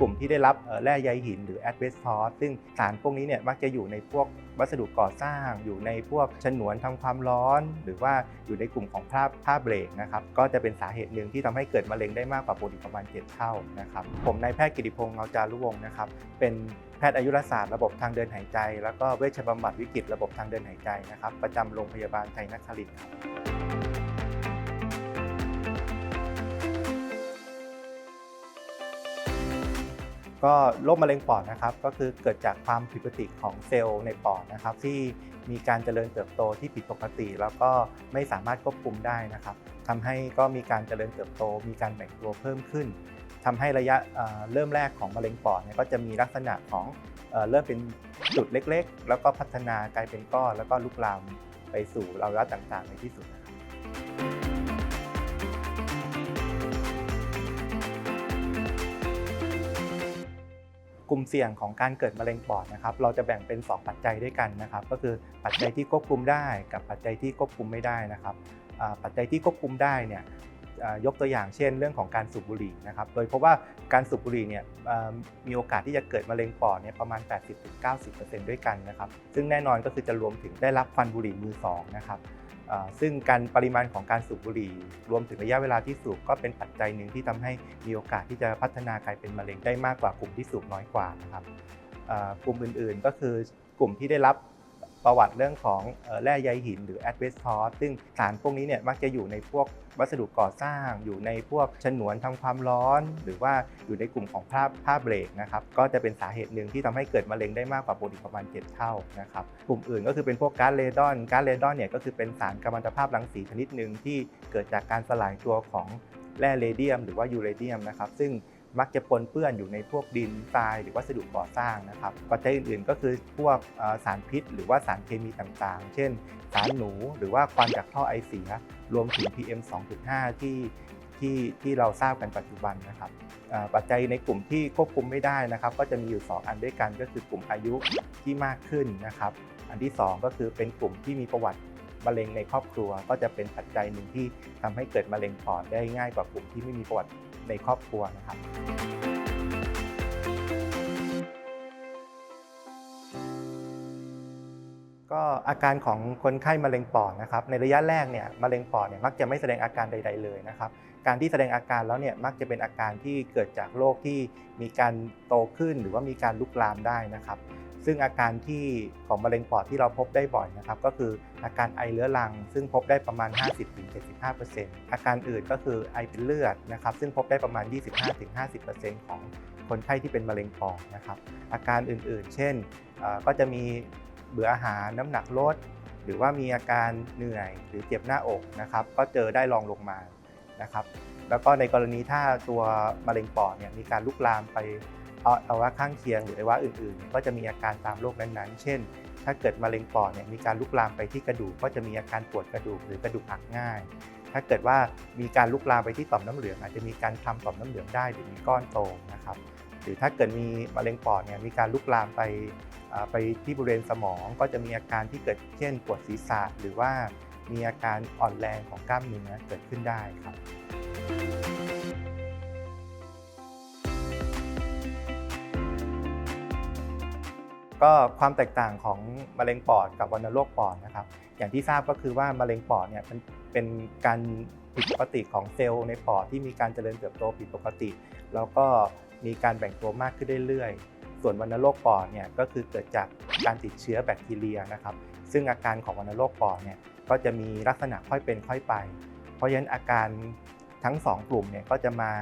กลุ่มที่ได้รับแร่ใยหินหรือแอดเวสทอสซึ่งสารพวกนี้เนี่ยมักจะอยู่ในพวกวัสดุก่อสร้าง อยู่ในพวกฉนวนทำความร้อน หรือว่าอยู่ในกลุ่มของผ้าผ้าเบรกนะครับก็จะเป็นสาเหตุหนึ่งที่ทำให้เกิดมะเร็งได้มากกว่าปกติประมาณ 7 เท่านะครับผมนายแพทย์กิติพงษ์เงาจารุวงศ์นะครับเป็นแพทย์อายุรศาสตร์ระบบทางเดินหายใจ แล้วก็เวชบำบัดวิกฤตระบบทางเดินหายใจนะครับประจำโรงพยาบาลไทยนครินทร์ครับ ก็โรคมะเร็งปอดนะครับ ก็คือเกิดจากความผิดปกติของเซลล์ในปอดนะครับ ที่มีการเจริญเติบโตที่ผิดปกติ แล้วก็ไม่สามารถควบคุมได้นะครับทำให้ก็มีการเจริญเติบโต มีการแบ่งตัวเพิ่มขึ้นทำให้ระยะเเริ่มแรกของมะเร็งปอดเนี่ยก็จะมีลักษณะของเอเริ่มเป็นจุดเล็กๆ แล้วก็พัฒนากลายเป็นก้อนแล้วก็ลุกลามไปสู่อวัยะต่างๆในที่สุดนะครับ กลุ่มเสี่ยงของการเกิดมะเร็งปอดนะครับ เราจะแบ่งเป็น 2 ปัจจัยด้วยกันนะครับ ก็คือปัจจัยที่ควบคุมได้กับปัจจัยที่ควบคุมไม่ได้นะครับปัจจัยที่ควบคุมได้เนี่ย ยกตัวอย่างเช่น เรื่องของการสูบบุหรี่นะครับ โดยพราะว่าการสูบบุหรี่เนี่ยมีโอกาสที่จะเกิดมะเร็งปอดเนี่ยประมาณ 80-90%ด้วยกันนะครับ ซึ่งแน่นอนก็คือจะรวมถึงได้รับควันบุหรี่มือสองนะครับซึ่งการปริมาณของการสูบบุหรี่ รวมถึงระยะเวลาที่สูบก็เป็นปัจจัยหนึ่งที่ทำให้มีโอกาสที่จะพัฒนากลายเป็นมะเร็งได้มากกว่ากลุ่มที่สูบน้อยกว่านะครับกลุ่มอื่นๆ ก็คือกลุ่มที่ได้รับ ประวัติเรื่องของแร่ใยหินหรือแอดเวสทอสซึ่งสารพวกนี้เนี่ยมักจะอยู่ในพวกวัสดุก่อสร้าง อยู่ในพวกฉนวนทำความร้อน หรือว่าอยู่ในกลุ่มของผ้าผ้าเบรกนะครับก็จะเป็นสาเหตุหนึ่งที่ทำให้เกิดมะเร็งได้มากกว่าปกติประมาณ 7 เท่านะครับกลุ่มอื่นก็คือเป็นพวกก๊าซเรดอนก๊าซเรดอนเนี่ยก็คือเป็นสารกัมมันตภาพรังสีชนิดหนึ่งที่เกิดจากการสลายตัวของแร่เรเดียม หรือว่ายูเรเนียมนะครับซึ่ง มักจะปนเปื้อนอยู่ในพวกดินทรายหรือวัสดุก่อสร้างนะครับปัจจัยอื่นๆ ก็คือพวกสารพิษ หรือว่าสารเคมีต่างๆ เช่น สารหนูหรือว่าควันจากท่อไอเสีย รวมถึง PM 2.5 ที่ที่ที่เราทราบกันปัจจุบันนะครับปัจจัยในกลุ่มที่ควบคุมไม่ได้นะครับ ก็จะมีอยู่ 2 อันด้วยกันก็คือกลุ่มอายุที่มากขึ้นนะครับ อันที่ 2 ก็คือเป็นกลุ่มที่มีประวัติ มะเร็งในครอบครัวก็จะเป็นปัจจัยหนึ่งที่ทำให้เกิดมะเร็งปอดได้ง่ายกว่ากลุ่มที่ไม่มีประวัติในครอบครัวนะครับก็อาการของคนไข้มะเร็งปอดนะครับในระยะแรกเนี่ยมะเร็งปอดเนี่ยมักจะไม่แสดงอาการใด ๆ เลยนะครับการที่แสดงอาการแล้วเนี่ยมักจะเป็นอาการที่เกิดจากโรคที่มีการโตขึ้นหรือว่ามีการลุกลามได้นะครับ ซึ่งอาการที่ของมะเร็งปอดที่เราพบได้บ่อยนะครับ ก็คืออาการไอเรื้อรัง ซึ่งพบได้ประมาณ 50-75%อาการอื่นก็คือไอเป็นเลือดนะครับ ซึ่งพบได้ประมาณ 25-50%ของคนไข้ที่เป็นมะเร็งปอดนะครับ อาการอื่นๆ เช่น ก็จะมีเบื่ออาหารน้ำหนักลด หรือว่ามีอาการเหนื่อยหรือเจ็บหน้าอกนะครับ ก็เจอได้รองลงมานะครับ แล้วก็ในกรณีถ้าตัวมะเร็งปอดเนี่ยมีการลุกลามไป เอาวัยวะข้างเคียงหรืออวัยวะอื่นๆ ก็จะมีอาการตามโรคนั้นๆ เช่น ถ้าเกิดมะเร็งปอดเนี่ยมีการลุกลามไปที่กระดูกก็จะมีอาการปวดกระดูกหรือกระดูกหักง่าย ถ้าเกิดว่ามีการลุกลามไปที่ต่อมน้ำเหลือง อาจจะมีการทำต่อมน้ำเหลืองได้หรือมีก้อนโตนะครับ หรือถ้าเกิดมีมะเร็งปอดเนี่ยมีการลุกลามไปไปที่บริเวณสมองก็จะมีอาการที่เกิดเช่นปวดศีรษะหรือว่ามีอาการอ่อนแรงของกล้ามเนื้อเกิดขึ้นได้ครับ ก็ความแตกต่างของมะเร็งปอดกับวัณโรคปอดนะครับ อย่างที่ทราบก็คือว่ามะเร็งปอดเนี่ยมันเป็นการผิดปกติของเซลล์ในปอดที่มีการเจริญเติบโตผิดปกติ แล้วก็มีการแบ่งตัวมากขึ้นเรื่อยๆ ส่วนวัณโรคปอดเนี่ยก็คือเกิดจากการติดเชื้อแบคทีเรียนะครับ ซึ่งอาการของวัณโรคปอดเนี่ยก็จะมีลักษณะค่อยเป็นค่อยไป เพราะฉะนั้นอาการทั้งสองกลุ่มเนี่ยก็จะมา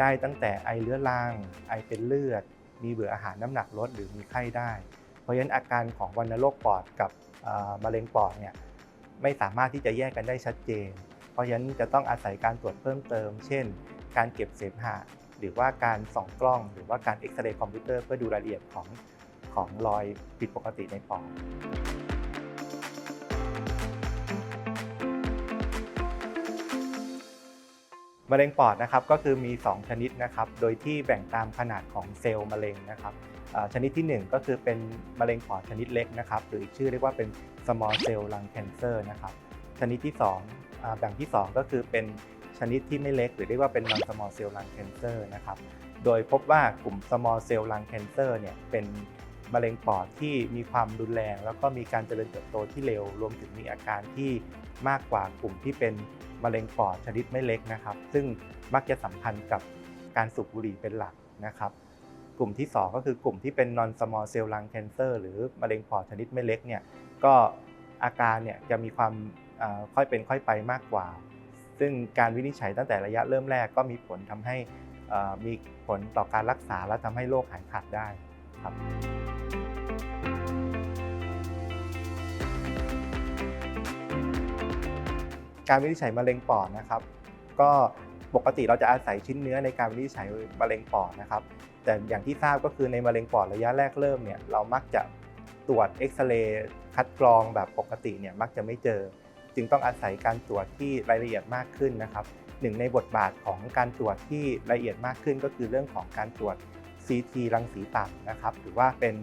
ได้ตั้งแต่ไอเรื้อรังไอเป็นเลือด มีเบื่ออาหารน้ำหนักลดหรือมีไข้ได้ ราะฉะนั้นอาการของวัณโรคปอดกับมะเร็งปอดเนี่ยไม่สามารถที่จะแยกกันได้ชัดเจน เพราะฉะนั้นจะต้องอาศัยการตรวจเพิ่มเติม เช่น การเก็บเสมหะหรือว่าการส่องกล้อง หรือว่าการเอ็กซเรย์คอมพิวเตอร์เพื่อดูรายละเอียดของของรอยผิดปกติในปอดมะเร็งปอดนะครับก็คือมี 2 ชนิดนะครับ โดยที่แบ่งตามขนาดของเซลล์มะเร็งนะครับ ชนิดที่ 1 ก็คือเป็นมะเร็งปอดชนิดเล็กนะครับ หรืออีกชื่อเรียกว่าเป็น small cell lung cancer นะครับ ชนิดที่2อแบ่งที่ 2 ก็คือเป็นชนิดที่ไม่เล็ก หรือเรียกว่าเป็น non small cell lung cancer นะครับ โดยพบว่ากลุ่ม small cell lung cancer เนี่ยเป็นมะเร็งปอดที่มีความรุนแรง แล้วก็มีการเจริญเติบโตที่เร็ว รวมถึงมีอาการที่มากกว่ากลุ่มที่เป็นมะเร็งปอดชนิดไม่เล็กนะครับ ซึ่งมักจะสัมพันธ์กับการสูบบุหรี่เป็นหลักนะครับ กลุ่มที่ 2 ก็คือกลุ่มที่เป็น non small cell lung cancer หรือมะเร็งปอดชนิดไม่เล็กเนี่ยก็อาการเนี่ยจะมีความค่อยเป็นค่อยไปมากกว่า ซึ่งการวินิจฉัยตั้งแต่ระยะเริ่มแรกก็มีผลทำให้มีผลต่อการรักษาและทำให้โรคหายขาดได้ครับการวินิจฉัยมะเร็งปอดนะครับ ก็ปกติเราจะอาศัยชิ้นเนื้อในการวินิจฉัยมะเร็งปอดนะครับ แต่อย่างที่ทราบก็คือในมะเร็งปอดระยะแรกเริ่มเนี่ยเรามักจะตรวจเอ็กซเรย์คัดกรองแบบปกติเนี่ยมักจะไม่เจอ จึงต้องอาศัยการตรวจที่รายละเอียดมากขึ้นนะครับหนึ่งในบทบาทของการตรวจที่ละเอียดมากขึ้นก็คือเรื่องของการตรวจ CT รังสีต่ำนะครับหรือว่าเป็น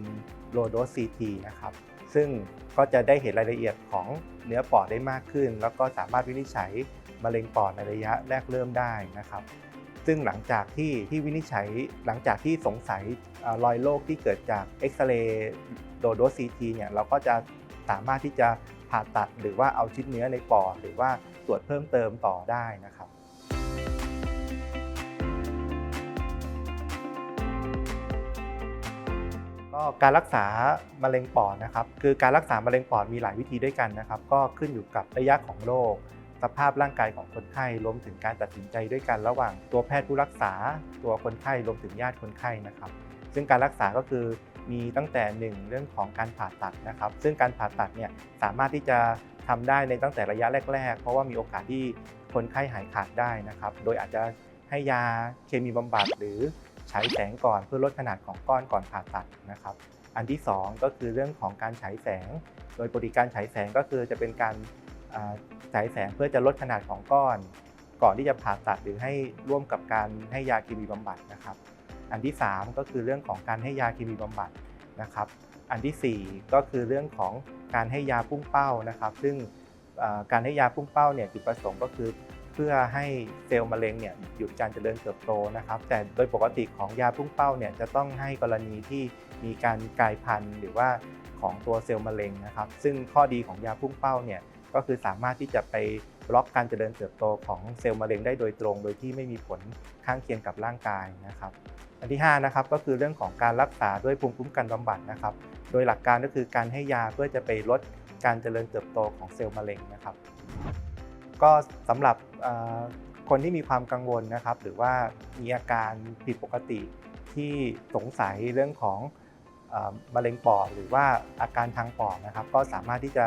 low dose CT นะครับซึ่งก็จะได้เห็นรายละเอียดของเนื้อปอดได้มากขึ้น แล้วก็สามารถวินิจฉัยมะเร็งปอดในระยะแรกเริ่มได้นะครับ ซึ่งหลังจากที่ที่วินิจฉัยหลังจากที่สงสัยอรอยโรคที่เกิดจากเอ็กซเรย์โดโดซีทีเนี่ยเราก็จะสามารถที่จะผ่าตัดหรือว่าเอาชิ้นเนื้อในปอดหรือว่าตรวจเพิ่มเติมต่อได้นะครับก็การรักษามะเร็งปอดนะครับคือการรักษามะเร็งปอดมีหลายวิธีด้วยกันนะครับ ก็ขึ้นอยู่กับระยะของโรค สภาพร่างกายของคนไข้รวมถึงการตัดสินใจด้วยกันระหว่างตัวแพทย์ผู้รักษา ตัวคนไข้รวมถึงญาติคนไข้นะครับ ซึ่งการรักษาก็คือมีตั้งแต่หนึ่งเรื่องของการผ่าตัดนะครับ ซึ่งการผ่าตัดเนี่ยสามารถที่จะทำได้ในตั้งแต่ระยะแรก ๆ เพราะว่ามีโอกาสที่คนไข้หายขาดได้นะครับ โดยอาจจะให้ยาเคมีบำบัดหรือฉายแสงก่อนเพื่อลดขนาดของก้อนก่อนผ่าตัดนะครับ อันที่สองก็คือเรื่องของการฉายแสง โดยปกติการฉายแสงก็คือจะเป็นการ ฉายแสงเพื่อจะลดขนาดของก้อน ก่อนที่จะผ่าตัดหรือให้ร่วมกับการให้ยาเคมีบำบัดนะครับ อันที่ 3 ก็คือเรื่องของการให้ยาเคมีบำบัดนะครับ อันทีสี่ 4 ก็คือเรื่องของการให้ยาพุ่งเป้านะครับ ซึ่งการให้ยาพุ่งเป้าเนี่ยจุดประสงค์ก็คือเพื่อให้เซลล์มะเร็งเนี่ยหยุดการเจริญเติบโตนะครับ แต่โดยปกติของยาพุ่งเป้าเนี่ยจะต้องให้กรณีที่มีการกลายพันธุ์หรือว่าของตัวเซลล์มะเร็งนะครับ ซึ่งข้อดีของยาพุ่งเป้าเนี่ย ก็คือสามารถที่จะไปบล็อกการเจริญเติบโตของเซลล์มะเร็งได้โดยตรง โดยที่ไม่มีผลข้างเคียงกับร่างกายนะครับ อันที่5นะครับก็คือเรื่องของการรักษาด้วยภูมิคุ้มกันบำบัดนะครับ โดยหลักการก็คือการให้ยาเพื่อจะไปลดการเจริญเติบโตของเซลล์มะเร็งนะครับ ก็สำหรับคนที่มีความกังวลนะครับ หรือว่ามีอาการผิดปกติที่สงสัยเรื่องของ มะเร็งปอดหรือว่าอาการทางปอดนะครับ ก็สามารถที่จะ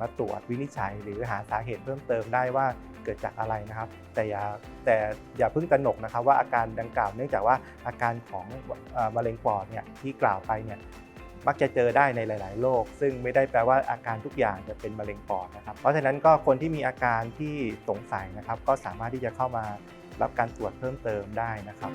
มาตรวจวินิจฉัย หรือหาสาเหตุเพิ่มเติมได้ว่าเกิดจากอะไรนะครับ แต่อย่าแต่อย่าเพิ่งตระหนกนะครับ ว่าอาการดังกล่าวเนื่องจากว่าอาการของมะเร็งปอดเนี่ยที่กล่าวไปเนี่ยมักจะเจอได้ในหลาย ๆ โรค ซึ่งไม่ได้แปลว่าอาการทุกอย่างจะเป็นมะเร็งปอดนะครับ เพราะฉะนั้นก็คนที่มีอาการที่สงสัยนะครับ ก็สามารถที่จะเข้ามารับการตรวจเพิ่มเติมได้นะครับ